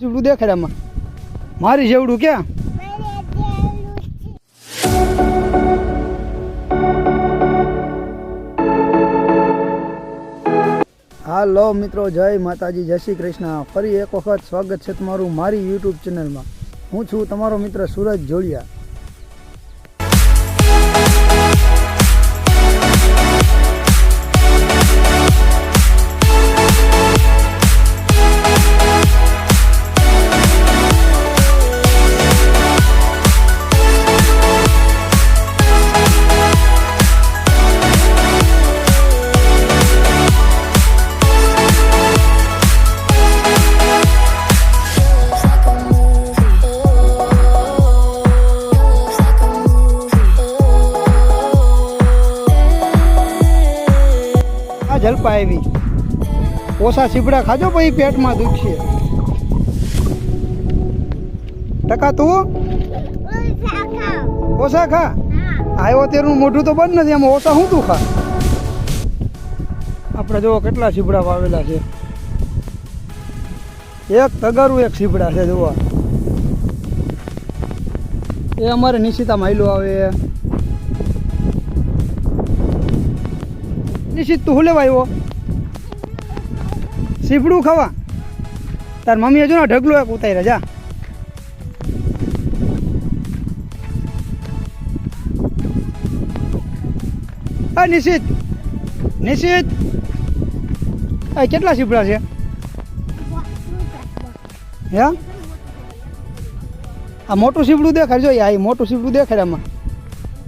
સીવડું દેખાડે આમાં. મારી જેવડું ક્યાં હાલો મિત્રો, જય માતાજી, જય શ્રી કૃષ્ણ. ફરી એક વખત સ્વાગત છે તમારું મારી યુટ્યુબ ચેનલમાં. હું છું તમારો મિત્ર સુરજ જોડિયા. જલપા આવી. ઓછા સીપડા ખાજો પછી પેટમાં દુખશે. ટકા તું? ઓછા ખા? આવ્યો તેનું મોઢું તો બંધ નથી એમાં ઓછા શું તું ખા? આપણે જુઓ કેટલા સીપડા વાવેલા છે. એક તગારું એક સીપડા છે જોવા એ અમારે નિશિતા માયલું આવે. નિશિત તું હું લેવા આવ્યો. સીપડું ખાવા. તાર મમ્મીએ જો ને ઢગલો એક ઉતારી જા. આ નિશિત. નિશિત. આ કેટલા સીપડા છે? હે? આ મોટું સીપડું દેખાડ જો આ મોટું સીપડું દેખાડ આમાં.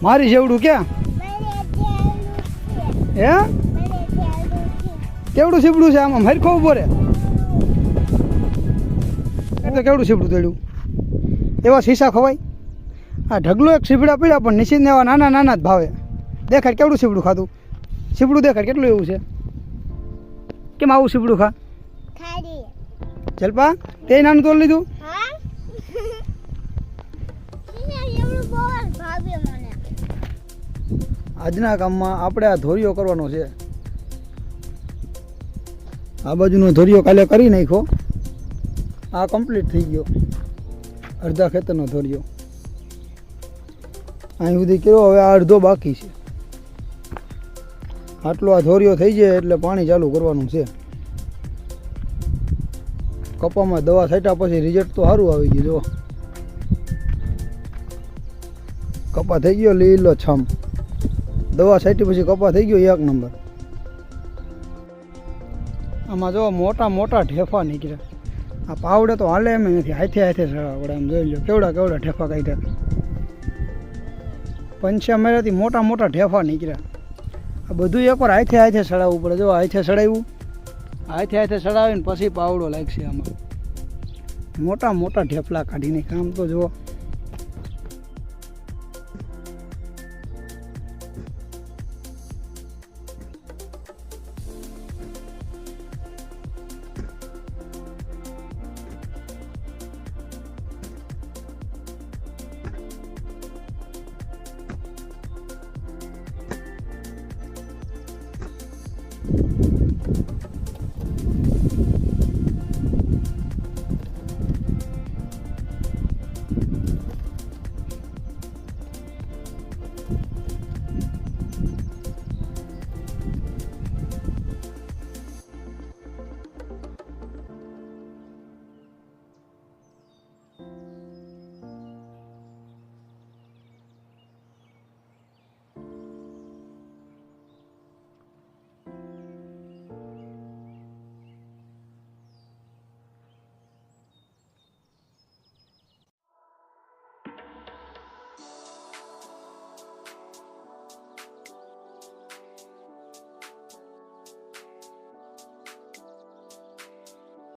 મારી જેવડું ક્યાં? હે? કેવડું સીપડું છે આમાં? હરખો ઊભો રે એટલે કેવડું સીપડું તળ્યું એવા શીશા ખવાય? આ ઢગલો એક સીપડા પીડા પણ નિશ્ચિત એવા નાના નાના જ ભાવે. દેખાડ કેવડું સીપડું ખાધું? સીપડું દેખાડ કેટલું એવું છે? કેમ આવું સીપડું ખા? જલપા તે નાનું તોડ લીધું? આજના કામમાં આપણે આ ધોરીઓ કરવાનો છે. આ બાજુનો ધોરિયો કાલે કરી નાખ્યો. આ કમ્પ્લીટ થઈ ગયો. અડધા ખેતરનો ધોરિયો. અહીં સુધી કર્યો, હવે આ અડધો બાકી છે. આટલો આ ધોરિયો થઈ જાય એટલે પાણી ચાલુ કરવાનું છે. કપામાં દવા છાંટ્યા પછી રિઝલ્ટ તો સારું આવી ગયું જો કપા થઈ ગયો, લીલો છમ. દવા છાંટી પછી કપા થઈ ગયો, એક નંબર. આમાં જો મોટા મોટા ઢેફા નીકળ્યા આ પાવડે તો હાલે એમ નથી હાથે હાથે સળવા પડે આમ જોઈ લો, કેવડા કેવડા ઢેફા કાઢ્યા. પંચા મેળાથી મોટા મોટા ઢેફા નીકળ્યા. આ બધું એકવાર હાથે હાથે સળાવવું પડે. જો હાથે સળાવ્યું હાથે હાથે સળાવીને પછી પાવડો લાગશે આમાં. મોટા મોટા ઢેફલા કાઢીને કામ તો જુઓ.